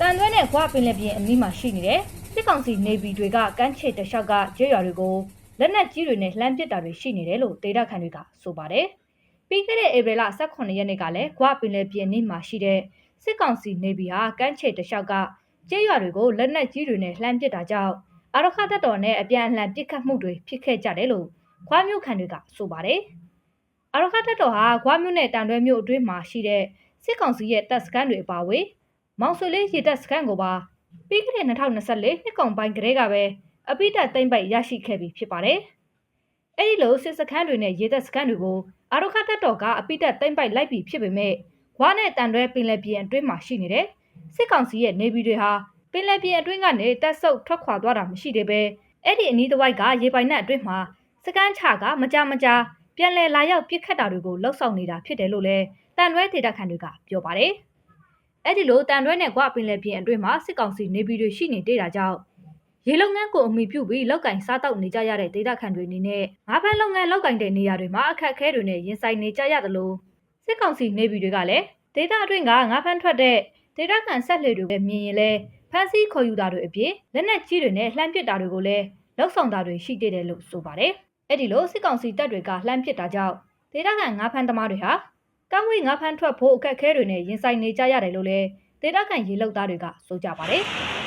တန်သွဲနဲ့ခွာပင်လယ်ပြင်အနီးမှာရှိနေတဲ့စစ်ကောင်စီနေဗီတွေကကမ်းခြေတလျှောက်ကကျေးရွာတွေကိုလက်နက်ကြီးတွေနဲ့လှမ်းပစ်တာတွေရှိနေတယ်လို့ဒေတာခန်တွေကဆိုပါတယ်။ပြီးခဲ့တဲ့ဧပြီလ18ရက်နေ့ကလည်းခွာပင်လယ်ပြင်အနီးမှာရှိတဲ့စစ်ကောင်စီနေဗီဟာကမ်းခြေတလျှောက်ကကျေးရွာတွေကိုလက်နက်ကြီးတွေနဲ့လှမ်းပစ်တာကြောင့်အာရခတပ်တော်နဲ့အပြန်အလှန်ပစ်ခတ်မှုတွေဖြစ်ခဲ့ကြတယ်လို့ခွာမျိုးခန်တွေကဆိုပါတယ်။အာရခတပ်တော်ဟာခွာမျိုးနဲ့တန်တွဲမျိုးအတွင်းမှာရှိတဲ့စစ်ကောင်စီရဲ့တပ်စခန်းတွေအပါအဝင် မောင်ဆွေလေးရေတပ်စခန်းကိုပါပြီးခဲ့တဲ့2024နှစ်ကုန်ပိုင်းကတည်းကပဲအပိတက်သိမ့်ပိုက်ရရှိခဲ့ပြီဖြစ်ပါတယ်။အဲဒီလိုစစ်စခန်းတွေနဲ့ရေတပ်စခန်းတွေကိုအာရခတပ်တော်ကအပိတက်သိမ့်ပိုက်လိုက်ပြီဖြစ်ပေမဲ့ခွာနဲ့တန်တွဲပင်လယ်ပြင်အတွင်းမှာရှိနေတဲ့စစ်ကောင်စီရဲ့နေဗီတွေဟာပင်လယ်ပြင်အတွင်းကနေတက်ဆုပ်ထွက်ခွာသွားတာမရှိသေးပဲအဲ့ဒီအနီးတစ်ဝိုက်ကရေပိုင်နက်အတွင်းမှာစကန်ချကမကြမကြာပြန်လည်လာရောက်ပြစ်ခတ်တာတွေကိုလှုပ်ဆောင်နေတာဖြစ်တယ်လို့လည်းတန်တွဲဒေတာခန်တွေကပြောပါတယ်။ အဲ့ဒီလိုတန်တွဲနဲ့ကွာပင်လယ်ပြင်အတွင်းမှာစစ်ကောင်စီနေဗီတွေရှိနေတဲ့တာကြောင့်ရေလုံငန်းကိုအမိပြုပြီးလောက်ကင်စားတောက်နေကြရတဲ့ဒေတာခန်တွေအနေနဲ့ငါးဖမ်းလုပ်ငန်းလောက်ကင်တဲ့နေရာတွေမှာအခက်အခဲတွေနဲ့ရင်ဆိုင်နေကြရတယ်လို့စစ်ကောင်စီနေဗီတွေကလည်းဒေတာအတွင်းကငါးဖမ်းထွက်တဲ့ဒေတာခန်ဆက်လှေတွေမြင်ရင်လဲဖမ်းဆီးခေါ်ယူတာတွေအပြင်လက်နက်ကြီးတွေနဲ့လှမ်းပစ်တာတွေကိုလည်းလောက်ဆောင်တာတွေရှိသေးတယ်လို့ဆိုပါတယ်။အဲ့ဒီလိုစစ်ကောင်စီတပ်တွေကလှမ်းပစ်တာကြောင့်ဒေတာခန်ငါးဖမ်းသမားတွေဟာ ကမ်းဝေးငါးဖမ်းထွက်ဖို့အခက်အခဲတွေနဲ့ရင်ဆိုင်နေကြရတယ်လို့လည်းဒေတာခန်ရေလုံသားတွေကဆိုကြပါတယ်။